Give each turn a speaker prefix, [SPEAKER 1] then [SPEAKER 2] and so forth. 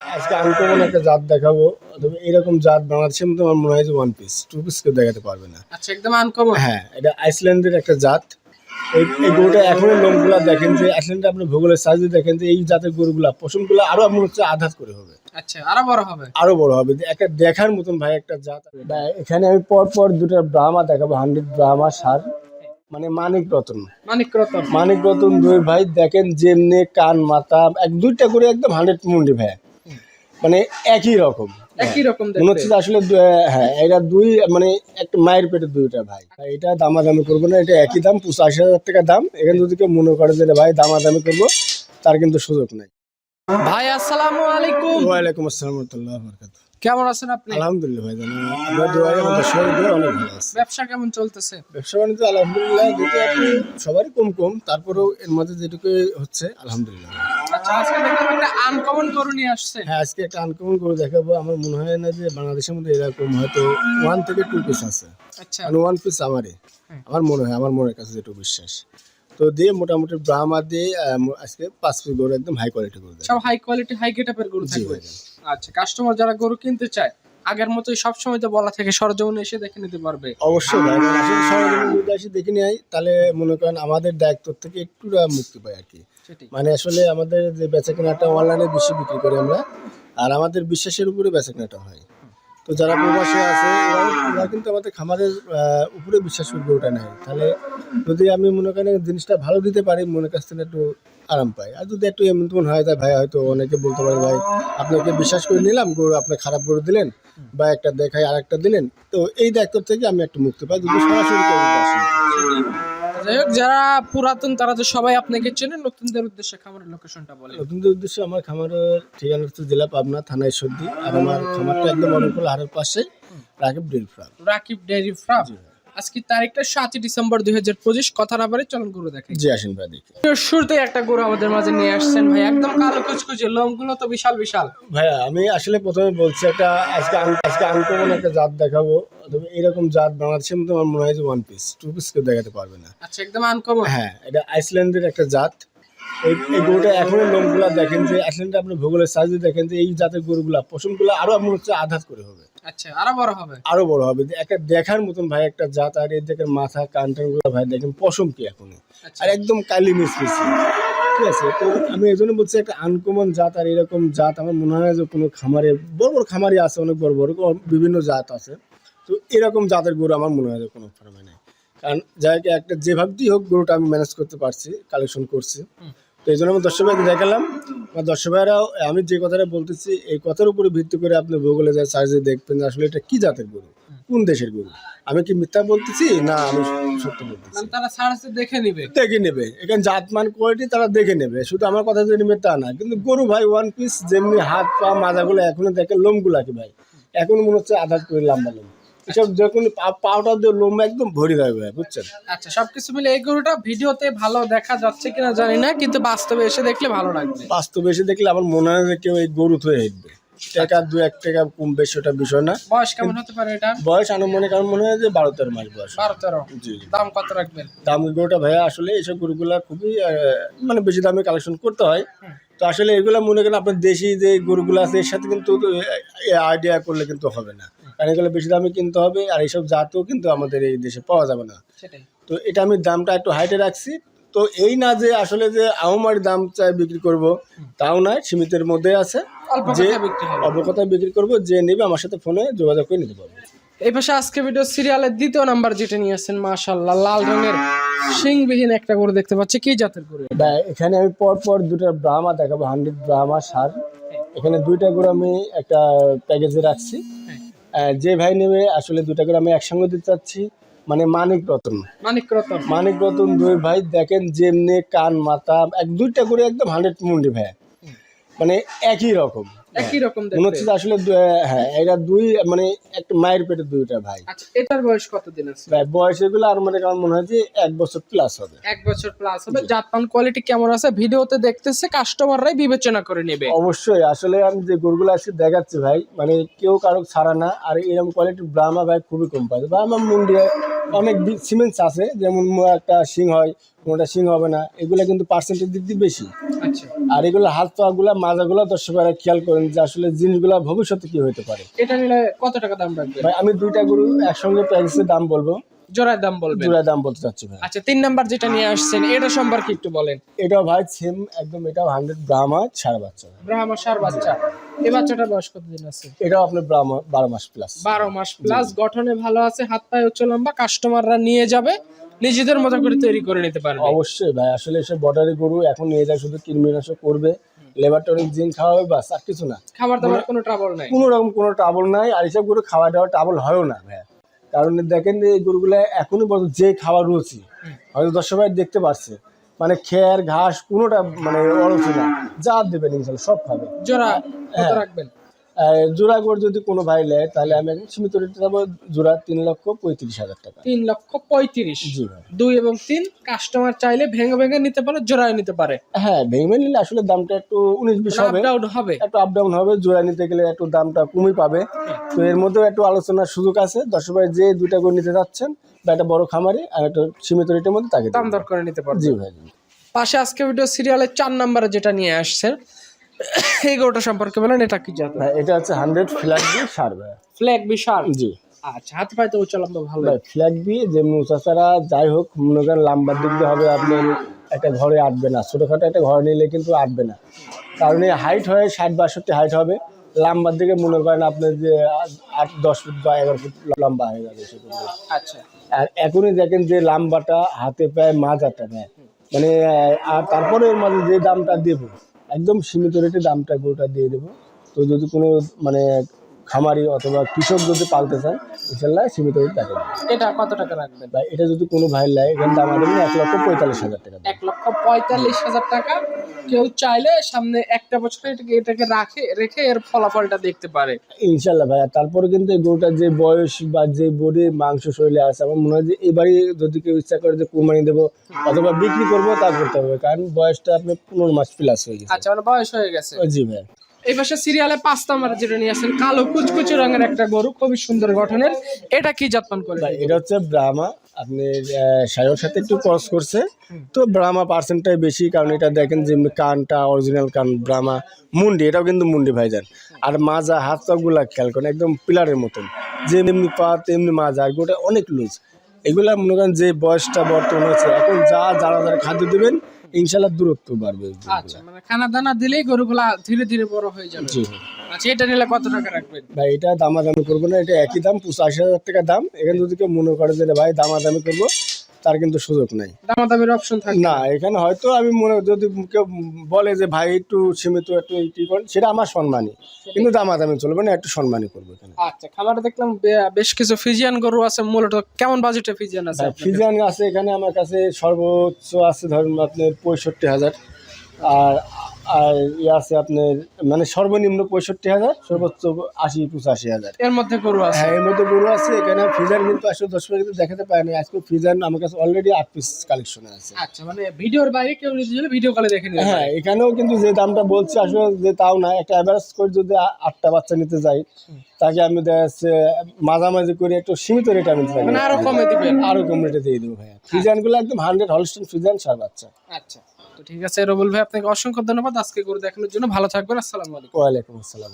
[SPEAKER 1] আজকে আনকমন একটা জাত দেখাবো। তবে এরকম জাত বাংলাদেশের মধ্যে আমার মনে হয় যে ওয়ান পিস টু পিস কেউ দেখাতে পারবে না।
[SPEAKER 2] আচ্ছা একদম আনকমন
[SPEAKER 1] হ্যাঁ এটা আইসল্যান্ডের একটা জাত। এই এই গরুটা এখনও লোমগুলা দেখেন যে আইসল্যান্ডে আপনি ভূগোলের সাইজে দেখেন যে এই জাতের গরুগুলা পশমগুলো আরও মনে হচ্ছে আধাত করে হবে।
[SPEAKER 2] আচ্ছা আরও বড় হবে।
[SPEAKER 1] আরও বড় হবে। একটা দেখার মতন ভাই একটা জাত। এখানে আমি পর পর দুটো ব্রাহ্মা দেখাবো হান্ড্রেড ব্রাহ্মা সার। মানে মানিক রতন।
[SPEAKER 2] মানিক রতন।
[SPEAKER 1] মানিক রতন দুই ভাই দেখেন যেমনি কান মাথা এক দুইটা করে একদম হান্ড্রেড মুন্ডি ভাই। মানে একই রকম।
[SPEAKER 2] একই রকম
[SPEAKER 1] মনে হচ্ছে আসলে হ্যাঁ এটা দুই মানে একটা মায়ের পেটে দুইটা ভাই। এটা দামাদামি করব না এটা একই দাম পঁচাশি হাজার টাকা দাম। এখানে যদি কেউ মনে করে যে ভাই দামাদামি করব তার কিন্তু সুযোগ নাই।
[SPEAKER 2] ভাই আসসালামু আলাইকুম।
[SPEAKER 1] ওয়ালাইকুম আসসালাম রহমতুল্লাহ বরকাত
[SPEAKER 2] কেমন আছেন আপনি?
[SPEAKER 1] আলহামদুলিল্লাহ ভাই জানো আপনার দোয়াই আমাদের শরীর দিয়ে অনেক ভালো আছে।
[SPEAKER 2] ব্যবসা কেমন চলতেছে?
[SPEAKER 1] ব্যবসা বাণিজ্য আলহামদুলিল্লাহ যেটা আপনি সবারই কম কম। তারপরেও এর মধ্যে যেটুকু হচ্ছে আলহামদুলিল্লাহ।
[SPEAKER 2] আচ্ছা আজকে দেখলাম একটা আনকমন গরু নিয়ে আসছে।
[SPEAKER 1] হ্যাঁ আজকে একটা আনকমন গরু দেখাবো। আমার মনে হয় না যে বাংলাদেশের মধ্যে এরকম হয়তো ওয়ান থেকে টু পিস আছে।
[SPEAKER 2] আচ্ছা।
[SPEAKER 1] মানে ওয়ান পিস আমারই।
[SPEAKER 2] হ্যাঁ।
[SPEAKER 1] আমার মনে হয় আমার মনের কাছে যেটুকু বিশ্বাস। তো দিয়ে মোটামুটি ব্রাহ্মা দিয়ে আজকে পাঁচ পিস গরু একদম হাই কোয়ালিটি গরু
[SPEAKER 2] সব হাই কোয়ালিটি হাই গেটআপের গরু থাকবে। আচ্ছা কাস্টমার যারা গরু কিনতে চায় আগের মতোই সবসময় তো বলা থেকে সরজমিনে এসে দেখে নিতে পারবে।
[SPEAKER 1] অবশ্যই ভাই আসলে সরজমিনে যদি আসি দেখে নেই তাহলে মনে করেন আমাদের দায়িত্ব থেকে একটু মুক্তি পাই আর কি।
[SPEAKER 2] সেটাই।
[SPEAKER 1] মানে আসলে আমাদের যে বেচা কেনাটা অনলাইনে বেশি বিক্রি করি আমরা আর আমাদের বিশ্বাসের উপরে বেচা কেনাটা হয়। তো যারা প্রবাসে আছে ওরা কিন্তু আমাদের খামারের উপরে বিশ্বাস করবে ওটা নেয়। তাহলে যদি আমি মনে করেন জিনিসটা ভালো দিতে পারি, মনের কাছ থেকে একটু আরাম পাই। আর যদি একটু এমন তেমন হয় তাই ভাই হয়তো অনেকে বলতে পারে, ভাই, আপনাকে বিশ্বাস করে নিলাম, গরু আপনি খারাপ গরু দিলেন বা একটা দেখাই আর একটা দিলেন। তো এই দায়িত্ব থেকে আমি একটু মুক্তি পাই, যদি সরাসরি।
[SPEAKER 2] যাই হোক যারা পুরাতন তারা তো সবাই আপনাকে চেনে নতুনদের উদ্দেশ্যে খামারের লোকেশনটা বলে
[SPEAKER 1] নতুনদের উদ্দেশ্যে আমার খামারের ঠিকানা হচ্ছে জেলা পাবনা থানায় সর্দি আর আমার খামারটা একদম অনুকূল হারের পাশে Rakib dairy farm.
[SPEAKER 2] Rakib dairy farm? আজকে তারিখটা সাতই ডিসেম্বর দুই হাজার পঁচিশ। কথা না পারে চলন গরু দেখে
[SPEAKER 1] জি আসেন ভাই দেখি।
[SPEAKER 2] শুরুতে একটা গরু আমাদের মাঝে নিয়ে আসছেন ভাই। একদম কালো কুচকুচে লোমগুলো তো বিশাল বিশাল।
[SPEAKER 1] ভাইয়া আমি আসলে প্রথমে বলছি একটা আজকে আন- আজকে আনকমন একটা জাত দেখাবো। তবে এরকম জাত বাংলাদেশের মধ্যে আমার মনে হয় যে ওয়ান পিস টু পিস কেউ দেখাতে পারবে না।
[SPEAKER 2] আচ্ছা একদম আনকমন।
[SPEAKER 1] হ্যাঁ এটা আইসল্যান্ডের একটা জাত। এই গরুটা লোমগুলা দেখেন যে আপনি ভূগোলের দেখেন যে এই জাতের গরুগুলা পশমগুলো আরও মনে হচ্ছে করে হবে।
[SPEAKER 2] আচ্ছা আরও বড় হবে?
[SPEAKER 1] আরও বড় হবে। একটা দেখার মতন ভাই একটা জাত আর এই দেখেন মাথা কানগুলো ভাই দেখেন পশম কি এখনও।
[SPEAKER 2] আচ্ছা।
[SPEAKER 1] আর একদম কালি ঠিক আছে? তো আমি এই জন্য বলছি একটা আনকমন জাত আর এরকম জাত আমার মনে হয় যে কোনো খামারে বড় বড় খামারি আছে অনেক বড় বড় বিভিন্ন জাত আছে। তো এরকম জাতের গরু আমার মনে হয় যে কোনো ফার্মে নেই। কারণ হোক একটা যেভাবেই হোক গরুটা আমি ম্যানেজ করতে পারছি কালেকশন করছি। তো এই জন্য আমি দর্শক ভাইকে দেখালাম। আমার দর্শক ভাইরাও আমি যে কথাটা বলতেছি এই কথার উপরে ভিত্তি করে আপনি ভূগোলে যায় সার্চে দেখবেন আসলে এটা কি জাতের গরু কোন দেশের গরু। আমি কি মিথ্যা বলতেছি? না আমি সত্য বলতেছি।
[SPEAKER 2] মানে তারা সারাসে দেখে নিবে।
[SPEAKER 1] দেখে নেবে। এখানে জাতমান কোয়ালিটি তারা দেখে নেবে। শুধু আমার কথা যে নেবে তা না। কিন্তু গরু ভাই ওয়ান পিস যেমনি হাত পা মাজাগুলো এখনও দেখে লোমগুলা কি ভাই? এখন মনে হচ্ছে আধার করে লম্বা লোম। এসব যখন পাউটা দিয়ে লোম একদম ভরে যাবে বুঝছেন?
[SPEAKER 2] আচ্ছা সবকিছু মিলে এই গরুটা ভিডিওতে ভালো দেখা যাচ্ছে কিনা জানি না কিন্তু বাস্তবে এসে দেখলে ভালো লাগবে।
[SPEAKER 1] বাস্তবে এসে দেখলে আমার মনে হয় যে কেউ এই গরু থয়ে টাকা দু এক টাকা কম বেশি ওটা বিষয় না।
[SPEAKER 2] বয়স কেমন হতে পারে এটা?
[SPEAKER 1] বয়স আনুমানিক আমার মনে হয় যে বারো তেরো মাস বয়স।
[SPEAKER 2] বারো তেরো।
[SPEAKER 1] জি
[SPEAKER 2] দাম কত রাখবেন?
[SPEAKER 1] দাম গরুটা ভাইয়া আসলে এইসব গরুগুলা খুবই মানে বেশি দামে কালেকশন করতে হয়। তো আসলে এগুলা মনে করেন আপনার দেশি যে গরুগুলো আছে এর সাথে কিন্তু আইডিয়া করলে কিন্তু হবে না। কারণ বেশি দামে কিনতে হবে আর এইসব জাতও কিন্তু আমাদের এই দেশে পাওয়া যাবে না। তো এটা আমি দামটা একটু হাইটে রাখছি। তো এই না যে আসলে যে আহমারি দাম চাই বিক্রি করব তাও নয় সীমিতের মধ্যে আছে। যে অবকথায় বিক্রি করব যে নেবে আমার সাথে ফোনে যোগাযোগ করে নিতে পারবে।
[SPEAKER 2] এই পাশে আজকে ভিডিও সিরিয়ালের দ্বিতীয় নাম্বার যেটা নিয়ে আসছেন মাশাল্লাহ লাল রঙের সিংবিহীন একটা গরু দেখতে পাচ্ছি। কি জাতের গরু?
[SPEAKER 1] এখানে আমি পর পর দুটো ব্রাহ্মা দেখাবো হান্ড্রেড ব্রাহ্মা সার এখানে দুইটা করে আমি একটা প্যাকেজে রাখছি।
[SPEAKER 2] হ্যাঁ।
[SPEAKER 1] যে ভাই নেবে আসলে দুটা করে আমি একসঙ্গে দিতে চাচ্ছি। মানে মানিক রতন।
[SPEAKER 2] মানিক রতন।
[SPEAKER 1] মানিক রতন দুই ভাই দেখেন যেমনি কান মাথা এক দুইটা করে একদম হান্ড্রেড মুন্ডি ভাই মানে একই রকম।
[SPEAKER 2] একই রকম
[SPEAKER 1] মনে হচ্ছে আসলে হ্যাঁ এটা দুই মানে একটা মায়ের পেটে দুইটা ভাই।
[SPEAKER 2] আচ্ছা এটার বয়স কতদিন আছে?
[SPEAKER 1] ভাই বয়স এগুলো আর মানে আমার মনে হয় যে এক বছর প্লাস হবে।
[SPEAKER 2] এক বছর প্লাস হবে। জাতমান কোয়ালিটি কেমন আছে? ভিডিওতে দেখতেছে কাস্টমাররাই বিবেচনা করে নেবে।
[SPEAKER 1] অবশ্যই আসলে আমি যে গরুগুলো আজকে দেখাচ্ছি ভাই মানে কেউ কারও ছাড়া না আর এরকম কোয়ালিটির ব্রাহ্মা ভাই খুবই কম পায়। ব্রাহ্মা মুন্ডিয়া অনেক সিমেন্টস আছে যেমন একটা সিং হয় কোনোটা সিং হবে না এগুলো কিন্তু পার্সেন্টেজ দিক দিয়ে বেশি।
[SPEAKER 2] আচ্ছা।
[SPEAKER 1] আর এগুলো হাত পা গুলা মাজাগুলো দর্শকরা খেয়াল করেন যে আসলে জিনিসগুলা ভবিষ্যতে কি হতে পারে।
[SPEAKER 2] এটা নিলে কত টাকা দাম রাখবেন?
[SPEAKER 1] ভাই আমি দুইটা গরু একসঙ্গে প্রাইসের দাম বলব।
[SPEAKER 2] দাম বলবেন?
[SPEAKER 1] দাম বলতে চাচ্ছি ভাই।
[SPEAKER 2] আচ্ছা তিন নাম্বার যেটা নিয়ে আসছেন এটা সম্পর্কে একটু বলেন।
[SPEAKER 1] এটাও ভাই সেম একদম হান্ড্রেড ব্রাহ্মা সাড়ে বাচ্চা
[SPEAKER 2] ব্রাহ্মা সার বাচ্চা এই বাচ্চাটার বয়স কতদিন আছে?
[SPEAKER 1] এটাও আপনার ব্রাহ্মা বারো মাস প্লাস
[SPEAKER 2] বারো মাস প্লাস গঠনে ভালো আছে হাত পায়ে উচ্চ লম্বা কাস্টমাররা নিয়ে যাবে। নিজেদের মতো করে তৈরি করে নিতে পারবে।
[SPEAKER 1] অবশ্যই ভাই আসলে এসে বর্ডারি গরু এখন নিয়ে যায় শুধু কৃমিনাশক করবে লেবার টনিক জিন খাওয়াবে বাস আর কিছু না।
[SPEAKER 2] খাবার দাবার কোনো ট্রাবল নাই।
[SPEAKER 1] কোনো রকম কোনো ট্রাবল নাই আর এইসব গরু খাওয়া দাওয়া ট্রাবল হয়ও না ভাই। কারণ দেখেন যে এই গরুগুলো এখনই বলতো যে খাওয়া রুচি হয়তো দর্শক ভাই দেখতে পারছে মানে খের ঘাস কোনোটা মানে অরুচি না। যা দেবেন ইনশাল্লাহ সব খাবে।
[SPEAKER 2] জোড়া কত
[SPEAKER 1] হ্যাঁ।
[SPEAKER 2] রাখবেন?
[SPEAKER 1] জোড়া গরু যদি কোনো ভাই নেয় তাহলে আমি সীমিত রেটে যাব জোড়া তিন লক্ষ পঁয়ত্রিশ হাজার টাকা।
[SPEAKER 2] তিন লক্ষ পঁয়ত্রিশ।
[SPEAKER 1] জি
[SPEAKER 2] দুই এবং তিন কাস্টমার চাইলে ভেঙে ভেঙে নিতে পারে জোড়ায় নিতে পারে।
[SPEAKER 1] হ্যাঁ ভেঙে নিলে আসলে দামটা একটু উনিশ বিশ হবে।
[SPEAKER 2] ডাউন হবে।
[SPEAKER 1] একটু আপ ডাউন হবে জোড়া নিতে গেলে একটু দামটা কমই পাবে। তো এর মধ্যেও একটু আলোচনার সুযোগ আছে। দশ ভাই যে দুইটা গরু নিতে যাচ্ছেন বা একটা বড় খামারি আর একটা সীমিত রেটের মধ্যে তাকে
[SPEAKER 2] দাম। দর করে নিতে পারবে।
[SPEAKER 1] জি ভাই।
[SPEAKER 2] পাশে আজকে ভিডিও সিরিয়ালের চার নাম্বারে যেটা নিয়ে আসছে এই গরুটা সম্পর্কে বলেন এটা কি জাত?
[SPEAKER 1] ভাই এটা হচ্ছে হান্ড্রেড ফ্ল্যাগ বি সার ভাই।
[SPEAKER 2] ফ্ল্যাগ বিশাল
[SPEAKER 1] জি।
[SPEAKER 2] আচ্ছা হাত পায়ে তো উচ্চ লম্বা ভালো
[SPEAKER 1] ভাই ফ্ল্যাগ বি যে মুসাসারা যাই হোক মনে করেন লাম্বার দিক দিয়ে হবে আপনার একটা ঘরে আটবে না। ছোটোখাটো একটা ঘরে নিলে কিন্তু আটবে না। কারণ এই হাইট হয় ষাট বাষট্টি হাইট হবে। লাম্বার দিকে মনে করেন আপনার যে আট দশ ফুট বা এগারো ফুট লম্বা হয়ে যাবে
[SPEAKER 2] আচ্ছা।
[SPEAKER 1] আর এখনই দেখেন যে লাম্বাটা হাতে পায় মাজাটা নেয় মানে আর তারপরে এর মাঝে যে দামটা দেবো একদম সীমিত রেটে দামটা গরুটা দিয়ে দেবো। তো যদি কোনো মানে খামারি অথবা কৃষক যদি পালতে চান ইনশাল্লাহ সীমিত টাকা
[SPEAKER 2] এটা কত টাকা রাখবেন?
[SPEAKER 1] বা এটা যদি কোনো ভাই নেয় এখানে দাম আমাদের এক লক্ষ পঁয়তাল্লিশ হাজার টাকা
[SPEAKER 2] এক লক্ষ পঁয়তাল্লিশ হাজার টাকা। কেউ চাইলে সামনে একটা বছর এটাকে এটাকে রাখে রেখে এর ফলাফলটা দেখতে পারে।
[SPEAKER 1] ইনশাল্লাহ ভাই আর তারপরে কিন্তু এই গরুটার যে বয়স বা যে বডি মাংস শরীরে আছে আমার মনে হয় যে এবারই যদি কেউ ইচ্ছা করে যে কোরবানি দেবো অথবা বিক্রি করব তা করতে হবে। কারণ বয়সটা আপনার পনেরো মাস প্লাস হয়ে গেছে।
[SPEAKER 2] আচ্ছা মানে বয়স হয়ে গেছে।
[SPEAKER 1] জি ভাই।
[SPEAKER 2] এই পাশে সিরিয়ালে পাঁচ নাম্বার যেটা নিয়ে আসেন, কালো কুচকুচে রঙের একটা গরু, খুবই সুন্দর গঠনের। এটা কি জাতমান করে?
[SPEAKER 1] এটা হচ্ছে ব্রাহ্মা। আপনি সায়র সাথে একটু ক্রস করছে। তো ব্রাহ্মা পার্সেন্টটাই বেশি, কারণ এটা দেখেন যে কানটা অরিজিনাল কান, ব্রাহ্মা মুন্ডি, এটাও কিন্তু মুন্ডি ভাইজান। আর মাজা হাত পাগুলা খেয়াল করেন, একদম পিলারের মতন। যে এমনি পা তেমনি মাজা, আর গোটা অনেক লুজ এগুলা মনে করেন যে বয়সটা বর্তমান হয়েছে এখন যা, যারা যারা খাদ্য দেবেন ইনশাল্লাহ দূরত্ব বাড়বে
[SPEAKER 2] আচ্ছা মানে খানা দানা দিলেই গরুগুলা ধীরে ধীরে বড় হয়ে যাবে।
[SPEAKER 1] জি।
[SPEAKER 2] আচ্ছা এটা নিলে কত টাকা রাখবেন?
[SPEAKER 1] ভাই এটা দামাদামি করব না এটা একই দাম পঁচাশি হাজার টাকা দাম। এখানে যদি কেউ মনে করে যে ভাই দামাদামি করব তার কিন্তু সুযোগ নাই।
[SPEAKER 2] দামাদামির অপশন থাকে।
[SPEAKER 1] না এখানে হয়তো আমি মনে যদি কেউ বলে যে ভাই একটু সীমিত একটু এইটি করেন সেটা আমার সম্মানই। কিন্তু দামাদামি চলবে না একটু সম্মানই করব এখানে।
[SPEAKER 2] আচ্ছা খামারে দেখলাম বেশ কিছু ফিজিয়ান গরু আছে মূলত কেমন বাজেটে ফিজিয়ান আছে
[SPEAKER 1] ফিজিয়ান আছে এখানে আমার কাছে সর্বোচ্চ আছে ধরুন আপনার পঁয়ষট্টি হাজার। আর আর ইয়ে আছে আপনার মানে সর্বনিম্ন পঁয়ষট্টি হাজার সর্বোচ্চ আশি পঁচাশি হাজার।
[SPEAKER 2] এর মধ্যে গরু আছে?
[SPEAKER 1] হ্যাঁ এর মধ্যে গরু আছে এখানে ফ্রিজার কিন্তু আসলে দশ মিনিট দেখাতে পারেনি আজকে ফ্রিজার আমার কাছে অলরেডি আট পিস কালেকশনে আছে।
[SPEAKER 2] আচ্ছা মানে ভিডিওর বাইরে কেউ ভিডিও কলে দেখে নিতে
[SPEAKER 1] হ্যাঁ এখানেও কিন্তু যে দামটা বলছি আসলে যে তাও না একটা অ্যাভারেজ করে যদি আটটা বাচ্চা নিতে যাই তাকে আমি দেখা যাচ্ছে মাঝামাঝি করে একটু সীমিত রেট আমি
[SPEAKER 2] মানে আরও কমে দিবেন।
[SPEAKER 1] আরও কম রেটে দিয়ে দেবো ভাইয়া। ফ্রিজানগুলো একদম হান্ড্রেড হলস্টেন ফ্রিজান সার বাচ্চা।
[SPEAKER 2] আচ্ছা। ঠিক আছে রবুল ভাই, আপনাকে অসংখ্য ধন্যবাদ। আজকে গরু দেখানোর জন্য ভালো থাকবেন। আসসালামু আলাইকুম।
[SPEAKER 1] ওয়ালাইকুম আসসালাম।